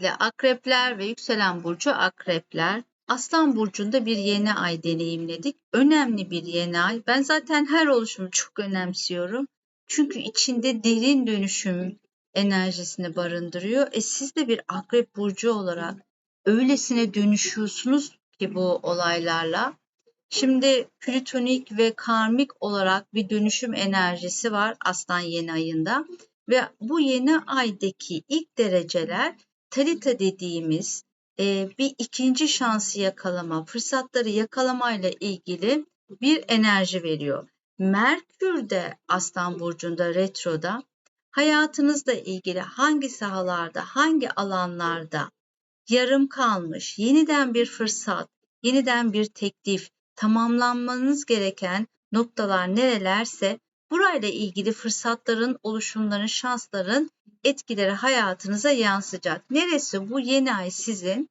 ile akrepler ve yükselen burcu akrepler. Aslan burcunda bir yeni ay deneyimledik. Önemli bir yeni ay. Ben zaten her oluşumu çok önemsiyorum. Çünkü içinde derin dönüşüm enerjisini barındırıyor. E siz de bir akrep burcu olarak öylesine dönüşüyorsunuz ki bu olaylarla. Şimdi plütonik ve karmik olarak bir dönüşüm enerjisi var Aslan yeni ayında ve bu yeni aydaki ilk dereceler Talita dediğimiz e, bir ikinci şansı yakalama, fırsatları yakalamayla ilgili bir enerji veriyor. Merkür de Aslan Burcu'nda retroda hayatınızla ilgili hangi sahalarda, hangi alanlarda yarım kalmış, yeniden bir fırsat, yeniden bir teklif, tamamlanmanız gereken noktalar nerelerse burayla ilgili fırsatların, oluşumların, şansların etkileri hayatınıza yansıyacak. Neresi bu yeni ay sizin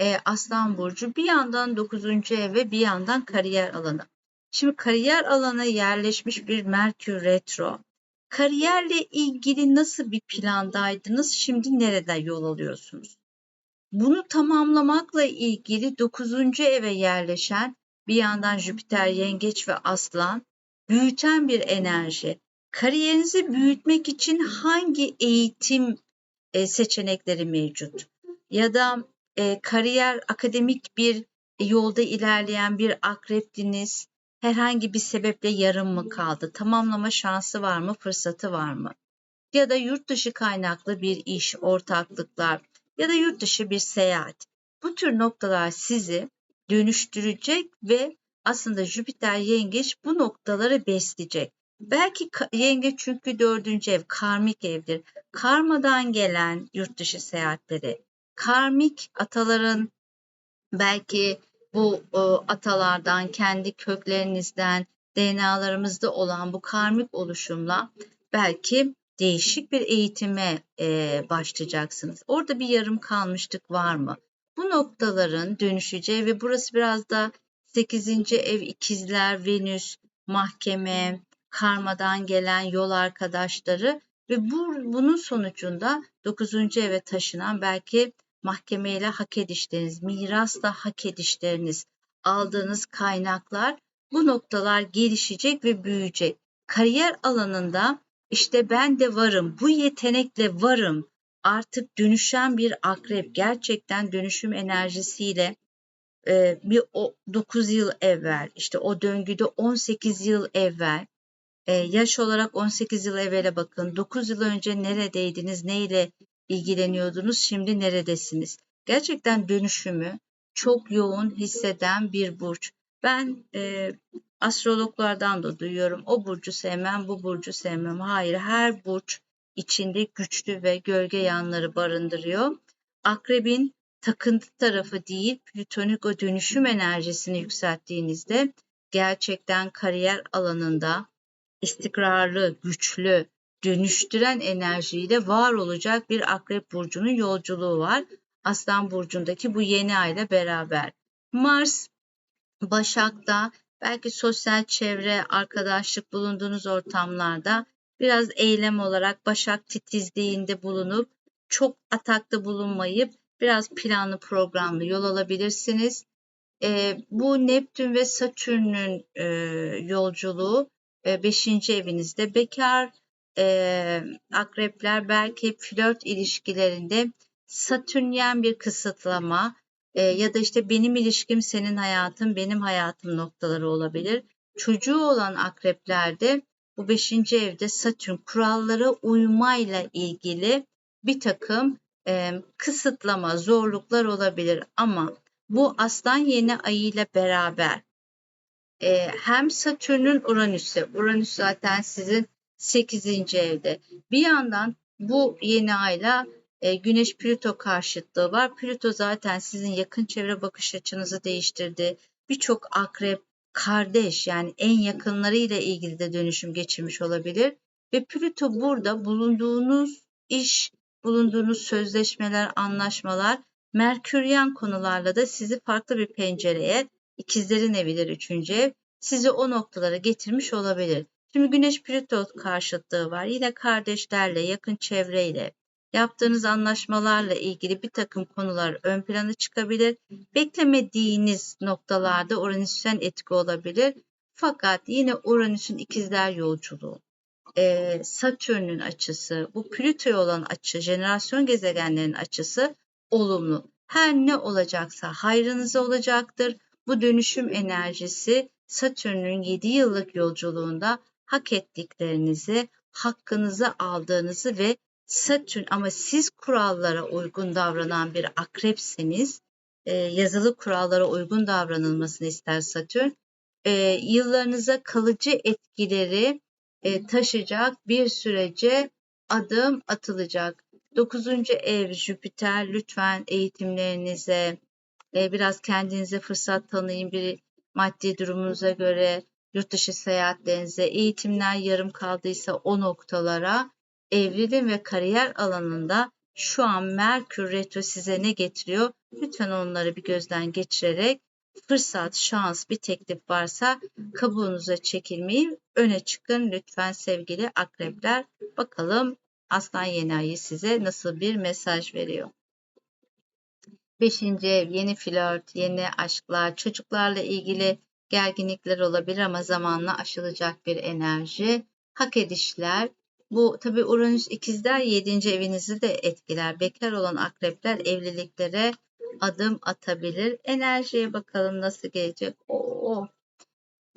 e, Aslan Burcu bir yandan 9. ev ve bir yandan kariyer alanı. Şimdi kariyer alanına yerleşmiş bir Merkür Retro. Kariyerle ilgili nasıl bir plandaydınız? Şimdi nerede yol alıyorsunuz? Bunu tamamlamakla ilgili 9. eve yerleşen bir yandan Jüpiter, Yengeç ve Aslan büyüten bir enerji. Kariyerinizi büyütmek için hangi eğitim e, seçenekleri mevcut? Ya da e, kariyer akademik bir yolda ilerleyen bir akreptiniz. Herhangi bir sebeple yarım mı kaldı? Tamamlama şansı var mı? Fırsatı var mı? Ya da yurt dışı kaynaklı bir iş, ortaklıklar ya da yurt dışı bir seyahat. Bu tür noktalar sizi dönüştürecek ve aslında Jüpiter yengeç bu noktaları besleyecek. Belki yengeç çünkü dördüncü ev karmik evdir. Karmadan gelen yurt dışı seyahatleri, karmik ataların belki bu o, atalardan, kendi köklerinizden, DNA'larımızda olan bu karmik oluşumla belki değişik bir eğitime e, başlayacaksınız. Orada bir yarım kalmışlık var mı? Bu noktaların dönüşeceği ve burası biraz da 8. ev ikizler, Venüs, mahkeme, karmadan gelen yol arkadaşları ve bu, bunun sonucunda 9. eve taşınan belki mahkemeyle hak edişleriniz, mirasla hak edişleriniz, aldığınız kaynaklar bu noktalar gelişecek ve büyüyecek. Kariyer alanında işte ben de varım, bu yetenekle varım. Artık dönüşen bir akrep gerçekten dönüşüm enerjisiyle e, bir o 9 yıl evvel işte o döngüde 18 yıl evvel e, yaş olarak 18 yıl evvele bakın 9 yıl önce neredeydiniz neyle ilgileniyordunuz şimdi neredesiniz? Gerçekten dönüşümü çok yoğun hisseden bir burç. Ben e, astrologlardan da duyuyorum o burcu sevmem bu burcu sevmem. Hayır her burç içinde güçlü ve gölge yanları barındırıyor. Akrebin takıntı tarafı değil, plütonik o dönüşüm enerjisini yükselttiğinizde gerçekten kariyer alanında istikrarlı, güçlü, dönüştüren enerjiyle var olacak bir akrep burcunun yolculuğu var. Aslan burcundaki bu yeni ayla beraber. Mars Başak'ta belki sosyal çevre, arkadaşlık bulunduğunuz ortamlarda biraz eylem olarak Başak titizliğinde bulunup çok atakta bulunmayıp biraz planlı programlı yol alabilirsiniz. E, bu Neptün ve Satürn'ün e, yolculuğu 5. E, evinizde bekar e, akrepler belki flört ilişkilerinde Satürnyen bir kısıtlama e, ya da işte benim ilişkim senin hayatın benim hayatım noktaları olabilir. Çocuğu olan akreplerde bu 5. evde Satürn kurallara uymayla ilgili bir takım e, kısıtlama, zorluklar olabilir ama bu aslan yeni ayıyla beraber e, hem Satürn'ün Uranüs'ü, Uranüs zaten sizin 8. evde. Bir yandan bu yeni ayla e, Güneş Plüto karşıtlığı var. Plüto zaten sizin yakın çevre bakış açınızı değiştirdi. Birçok akrep kardeş yani en yakınlarıyla ilgili de dönüşüm geçirmiş olabilir. Ve Plüto burada bulunduğunuz iş bulunduğunuz sözleşmeler, anlaşmalar, Merküryen konularla da sizi farklı bir pencereye, ikizlerin evidir üçüncü ev, sizi o noktalara getirmiş olabilir. Şimdi Güneş Plüto karşıtlığı var. Yine kardeşlerle, yakın çevreyle. Yaptığınız anlaşmalarla ilgili bir takım konular ön plana çıkabilir. Beklemediğiniz noktalarda Uranüs'ten etki olabilir. Fakat yine Uranüs'ün ikizler yolculuğu, e, Satürn'ün açısı, bu Plüto'ya olan açı, jenerasyon gezegenlerin açısı olumlu. Her ne olacaksa hayrınıza olacaktır. Bu dönüşüm enerjisi Satürn'ün 7 yıllık yolculuğunda hak ettiklerinizi, hakkınızı aldığınızı ve Satürn ama siz kurallara uygun davranan bir akrepseniz, e, yazılı kurallara uygun davranılmasını ister Satürn. E, yıllarınıza kalıcı etkileri e, taşıyacak bir sürece adım atılacak. Dokuzuncu ev Jüpiter lütfen eğitimlerinize e, biraz kendinize fırsat tanıyın bir maddi durumunuza göre yurt dışı seyahatlerinize eğitimler yarım kaldıysa o noktalara evlilik ve kariyer alanında şu an Merkür Retro size ne getiriyor? Lütfen onları bir gözden geçirerek fırsat, şans, bir teklif varsa kabuğunuza çekilmeyi öne çıkın lütfen sevgili akrepler. Bakalım Aslan yeni ayı size nasıl bir mesaj veriyor? Beşinci ev, yeni flört, yeni aşklar, çocuklarla ilgili gerginlikler olabilir ama zamanla aşılacak bir enerji. Hak edişler, bu tabi Uranüs ikizler 7. evinizi de etkiler. Bekar olan akrepler evliliklere adım atabilir. Enerjiye bakalım nasıl gelecek. Oo.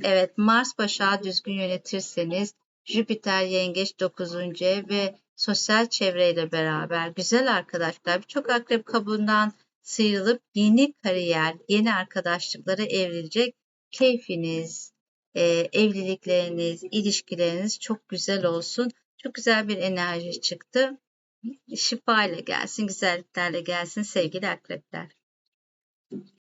Evet Mars başağı düzgün yönetirseniz Jüpiter yengeç 9. ev ve sosyal çevreyle beraber güzel arkadaşlar birçok akrep kabuğundan sıyrılıp yeni kariyer, yeni arkadaşlıklara evrilecek keyfiniz, e, evlilikleriniz, ilişkileriniz çok güzel olsun. Çok güzel bir enerji çıktı. Şifa ile gelsin, güzelliklerle gelsin sevgili akrepler.